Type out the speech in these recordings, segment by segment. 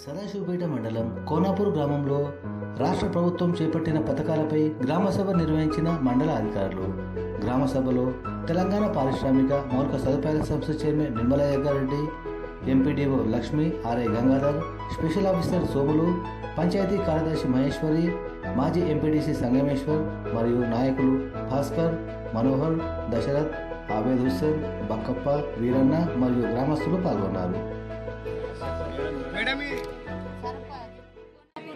సదాశివపేట మండలం కోనాపూర్ గ్రామంలో రాష్ట్ర ప్రభుత్వం చేపట్టిన పథకాలపై గ్రామసభ నిర్వహించిన మండల అధికారులు. గ్రామసభలో తెలంగాణ పారిశ్రామిక మౌలిక సదుపాయాల సంస్థ chairman Nirmalayya Reddy MPDO Lakshmi RI Gangadhar special officer Somulu panchayat కార్యదర్శి మహేశ్వరి మాజీ ఎంపీడీసీ సంగమేశ్వర్ మరియు నాయకులు భాస్కర్ మనోహర్ దశరథ్ ఆవేద్ హుస్సేన్ బక్కప్ప వీరన్న మరియు గ్రామస్తులు పాల్గొన్నారు.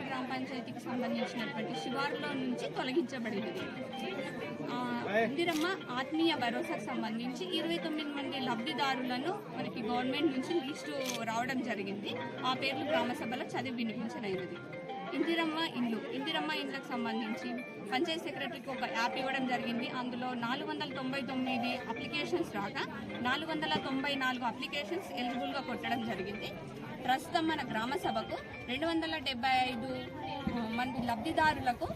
గ్రామ పంచాయతీకి సంబంధించినటువంటి శివారులో నుంచి తొలగించబడినది ఆ, ఇందిరమ్మ ఆత్మీయ భరోసాకు సంబంధించి ఇరవై తొమ్మిది మంది లబ్ధిదారులను మనకి గవర్నమెంట్ నుంచి లిస్టు రావడం జరిగింది. ఆ పేర్లు గ్రామ సభలో చదివి వినిపించలేనిది ఇందిరమ్మ ఇల్లు. ఇందిరమ్మ ఇళ్ళకు సంబంధించి పంచాయత్ సెక్రటరీకి ఒక యాప్ ఇవ్వడం జరిగింది. అందులో నాలుగు వందల తొంభై తొమ్మిది అప్లికేషన్స్ రాగా నాలుగు వందల తొంభై నాలుగు అప్లికేషన్స్ ఎలిజిబుల్గా కొట్టడం జరిగింది. ప్రస్తుతం మన గ్రామ సభకు రెండు వందల డెబ్బై ఐదు మంది లబ్ధిదారులకు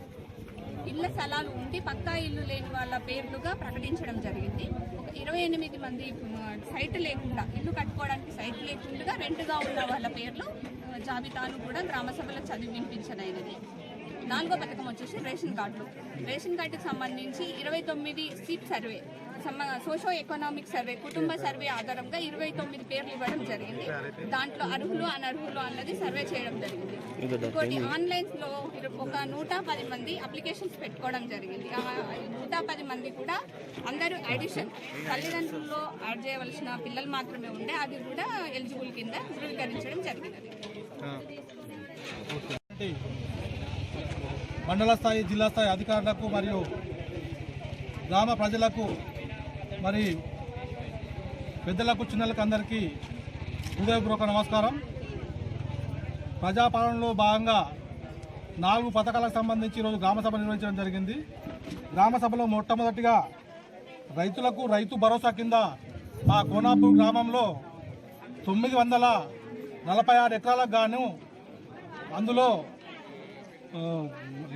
ఇళ్ళ స్థలాలు ఉండి పక్కా ఇల్లు లేని వాళ్ళ పేర్లుగా ప్రకటించడం జరిగింది. ఒక ఇరవై ఎనిమిది మంది సైట్ లేకుండా ఇల్లు కట్టుకోవడానికి సైట్ లేకుండా రెంట్గా ఉన్న వాళ్ళ పేర్లు జాబితాను కూడా గ్రామ సభలో చదివి వినిపించదైనది నాలుగో పథకం వచ్చేసి రేషన్ కార్డులు రేషన్ కార్డుకి సంబంధించి ఇరవై తొమ్మిది seat survey socio economic survey కుటుంబ సర్వే ఆధారంగా ఇరవై తొమ్మిది పేర్లు ఇవ్వడం జరిగింది. దాంట్లో అర్హులు అనర్హులు అన్నది సర్వే చేయడం జరిగింది. ఇంకోటి ఆన్లైన్లో ఒక నూట పది మంది అప్లికేషన్స్ పెట్టుకోవడం జరిగింది. నూట పది మంది కూడా అందరూ అడిషన్ తల్లిదండ్రుల్లో యాడ్ చేయవలసిన పిల్లలు మాత్రమే ఉండే అది కూడా ఎలిజిబుల్ కింద ధృవీకరించడం జరిగినది. మండల స్థాయి జిల్లా స్థాయి అధికారులకు మరియు గ్రామ ప్రజలకు మరి పెద్దలకు చిన్నలకు అందరికీ హృదయపూర్వక నమస్కారం. ప్రజాపాలనలో భాగంగా నాలుగు పథకాలకు సంబంధించి ఈరోజు గ్రామ సభ నిర్వహించడం జరిగింది. గ్రామసభలో మొట్టమొదటిగా రైతులకు రైతు భరోసా కింద మా కోనాపూర్ గ్రామంలో తొమ్మిది వందల నలభై ఆరు ఎకరాలకు గాను అందులో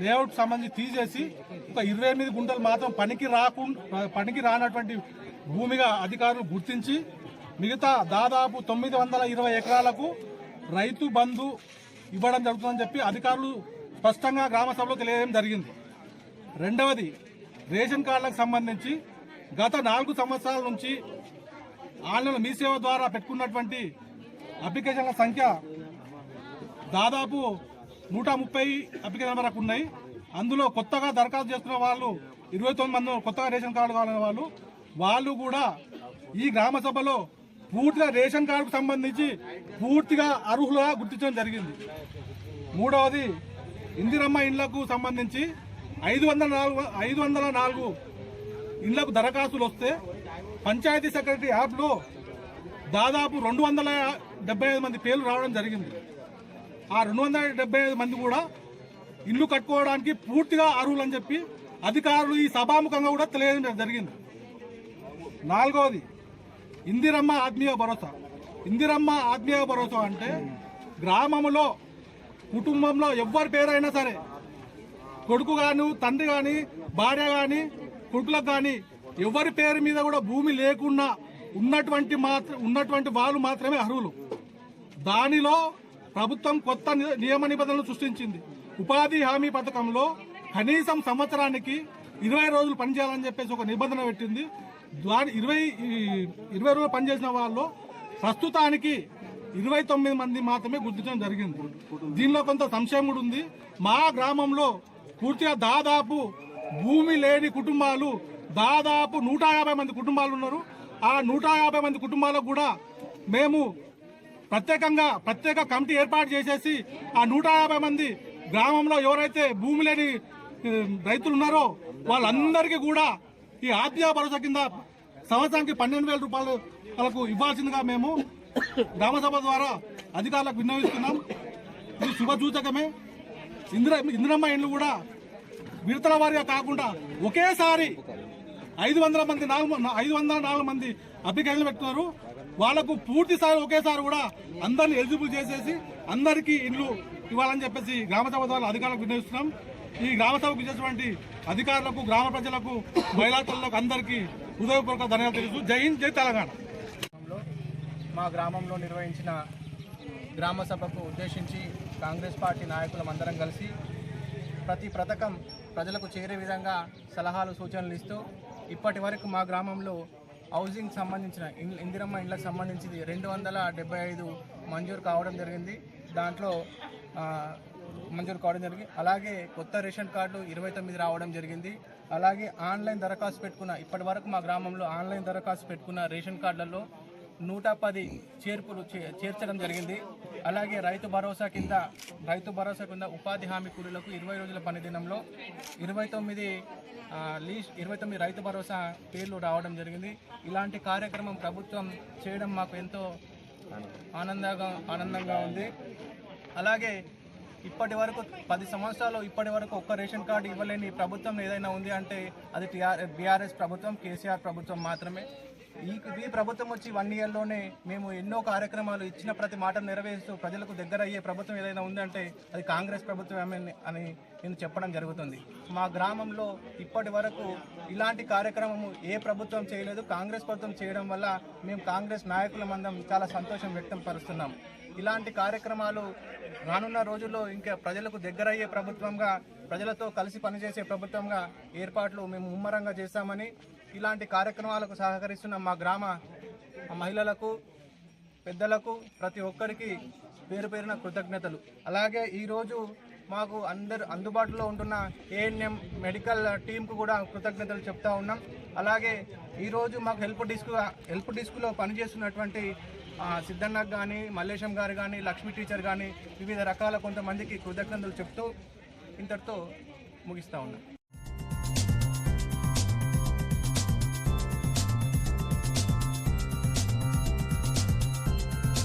లేఅవుట్ సంబంధించి తీసేసి ఒక ఇరవై ఎనిమిది గుంటలు మాత్రం పనికి రాకుండా పనికి రానటువంటి భూమిగా అధికారులు గుర్తించి మిగతా దాదాపు తొమ్మిది వందల ఇరవై ఎకరాలకు రైతు బంధు ఇవ్వడం జరుగుతుందని చెప్పి అధికారులు స్పష్టంగా గ్రామ సభలో తెలియజేయడం జరిగింది. రెండవది రేషన్ కార్డులకు సంబంధించి గత నాలుగు సంవత్సరాల నుంచి ఆన్లైన్ మీ సేవ ద్వారా పెట్టుకున్నటువంటి అప్లికేషన్ల సంఖ్య దాదాపు నూట ముప్పై అప్లికేషన్ వరకు ఉన్నాయి. అందులో కొత్తగా దరఖాస్తు చేసుకున్న వాళ్ళు ఇరవై తొమ్మిది మంది కొత్తగా రేషన్ కార్డు కావాలనే వాళ్ళు వాళ్ళు కూడా ఈ గ్రామ సభలో పూర్తిగా రేషన్ కార్డుకు సంబంధించి పూర్తిగా అర్హులుగా గుర్తించడం జరిగింది. మూడవది ఇందిరమ్మ ఇండ్లకు సంబంధించి ఐదు వందల నాలుగు ఐదు వందల నాలుగు ఇండ్లకు దరఖాస్తులు వస్తే పంచాయతీ సెక్రటరీ యాప్లో దాదాపు రెండు వందల డెబ్బై ఐదు మంది పేర్లు రావడం జరిగింది. ఆ రెండు వందల డెబ్బై ఐదు మంది కూడా ఇల్లు కట్టుకోవడానికి పూర్తిగా అర్హులు అని చెప్పి అధికారులు ఈ సభాముఖంగా కూడా తెలియజేయడం జరిగింది. నాలుగవది ఇందిరమ్మ ఆత్మీయ భరోసా. ఇందిరమ్మ ఆత్మీయ భరోసా అంటే గ్రామంలో కుటుంబంలో ఎవరి పేరైనా సరే కొడుకు కాని తండ్రి కానీ భార్య కానీ కొడుకులకు కానీ ఎవరి పేరు మీద కూడా భూమి లేకుండా ఉన్నటువంటి మాత్ర ఉన్నటువంటి వాళ్ళు మాత్రమే అర్హులు. దానిలో ప్రభుత్వం కొత్త ని- నియమ నిబంధనలు సృష్టించింది. ఉపాధి హామీ పథకంలో కనీసం సంవత్సరానికి ఇరవై రోజులు పనిచేయాలని చెప్పేసి ఒక నిబంధన పెట్టింది. దాని ఇరవై ఇరవై రోజులు పనిచేసిన వాళ్ళు ప్రస్తుతానికి ఇరవై తొమ్మిది మంది మాత్రమే గుర్తించడం జరిగింది. దీనిలో కొంత సంశయం కూడా ఉంది. మా గ్రామంలో పూర్తిగా దాదాపు భూమి లేని కుటుంబాలు దాదాపు నూట యాభై మంది కుటుంబాలు ఉన్నారు. ఆ నూట యాభై మంది కుటుంబాలకు కూడా మేము ప్రత్యేకంగా ప్రత్యేక కమిటీ ఏర్పాటు చేసేసి ఆ నూట యాభై మంది గ్రామంలో ఎవరైతే భూమి లేని రైతులు ఉన్నారో వాళ్ళందరికీ కూడా ఈ ఆత్మీయ భరోసా కింద సంవత్సరానికి పన్నెండు వేల రూపాయలు వాళ్ళకు ఇవ్వాల్సిందిగా మేము గ్రామసభ ద్వారా అధికారులకు విన్నవిస్తున్నాం. ఇది శుభసూచకమే. ఇందిర ఇందిరమ్మ ఇండ్లు కూడా విడతల వారిగా కాకుండా ఒకేసారి ఐదు వందల మంది నాలుగు ఐదు వందల నాలుగు మంది అప్లికేషన్లు పెట్టుకున్నారు. వాళ్ళకు పూర్తిసారి ఒకేసారి కూడా అందరిని ఎలిజిబుల్ చేసేసి అందరికీ ఇండ్లు ఇవ్వాలని చెప్పేసి గ్రామ సభ ద్వారా అధికారులకు విన్నవిస్తున్నాం. ఈ గ్రామ సభకు అధికారులకు గ్రామ ప్రజలకు మహిళా తల్లులకు అందరికీ హృదయపూర్వక ధన్యవాదాలు తెలుసు జై హింద్ జై తెలంగాణ. మా గ్రామంలో నిర్వహించిన గ్రామ సభకు ఉద్దేశించి కాంగ్రెస్ పార్టీ నాయకులం అందరం కలిసి ప్రతి పథకం ప్రజలకు చేరే విధంగా సలహాలు సూచనలు ఇస్తూ ఇప్పటి వరకు మా గ్రామంలో హౌసింగ్ సంబంధించిన ఇందిరమ్మ ఇండ్లకు సంబంధించి రెండు వందల డెబ్బై ఐదు మంజూరు కావడం జరిగింది. దాంట్లో మంజూరు కావడం జరిగింది. అలాగే కొత్త రేషన్ కార్డు ఇరవై తొమ్మిది రావడం జరిగింది. అలాగే ఆన్లైన్ దరఖాస్తు పెట్టుకున్న ఇప్పటి వరకు మా గ్రామంలో ఆన్లైన్ దరఖాస్తు పెట్టుకున్న రేషన్ కార్డులలో నూట పది చేర్పులు చే- చేర్చడం జరిగింది. అలాగే రైతు భరోసా కింద రైతు భరోసా కింద ఉపాధి హామీ కూలీలకు ఇరవై రోజుల పని దినంలో ఇరవై తొమ్మిది లీస్ట్ ఇరవై తొమ్మిది రైతు భరోసా పేర్లు రావడం జరిగింది. ఇలాంటి కార్యక్రమం ప్రభుత్వం చేయడం మాకు ఎంతో ఆనందంగా ఆనందంగా ఉంది. అలాగే ఇప్పటి వరకు పది సంవత్సరాలు ఇప్పటి వరకు ఒక్క రేషన్ కార్డు ఇవ్వలేని ప్రభుత్వం ఏదైనా ఉంది అంటే అది టీఆర్ బీఆర్ఎస్ ప్రభుత్వం కేసీఆర్ ప్రభుత్వం మాత్రమే. ఈ ఈ ప్రభుత్వం వచ్చి వన్ ఇయర్లోనే మేము ఎన్నో కార్యక్రమాలు ఇచ్చిన ప్రతి మాట నెరవేరుస్తూ ప్రజలకు దగ్గర అయ్యే ప్రభుత్వం ఏదైనా ఉందంటే అది కాంగ్రెస్ ప్రభుత్వం అని నేను చెప్పడం జరుగుతుంది. మా గ్రామంలో ఇప్పటి వరకు ఇలాంటి కార్యక్రమము ఏ ప్రభుత్వం చేయలేదు. కాంగ్రెస్ ప్రభుత్వం చేయడం వల్ల మేము కాంగ్రెస్ నాయకుల మందం చాలా సంతోషం వ్యక్తం పరుస్తున్నాం. ఇలాంటి కార్యక్రమాలు రానున్న రోజుల్లో ఇంకా ప్రజలకు దగ్గర అయ్యే ప్రభుత్వంగా ప్రజలతో కలిసి పనిచేసే ప్రభుత్వంగా ఏర్పాట్లు మేము ముమ్మరంగా చేస్తామని ఇలాంటి కార్యక్రమాలకు సహకరిస్తున్న మా గ్రామ మహిళలకు పెద్దలకు ప్రతి ఒక్కరికి పేరు పేరున కృతజ్ఞతలు. అలాగే ఈరోజు మాకు అందరు అందుబాటులో ఉంటున్న ఏఎన్ఎం మెడికల్ టీంకు కూడా కృతజ్ఞతలు చెప్తా ఉన్నాం. అలాగే ఈరోజు మాకు హెల్ప్ డిస్క్ హెల్ప్ డిస్క్లో పనిచేస్తున్నటువంటి ఆ, సిద్ధన్నకు కానీ మల్లేశం గారు కానీ లక్ష్మీ టీచర్ కానీ వివిధ రకాల కొంతమందికి కృతజ్ఞతలు చెప్తూ ఇంతటితో ముగిస్తూ ఉన్నాం.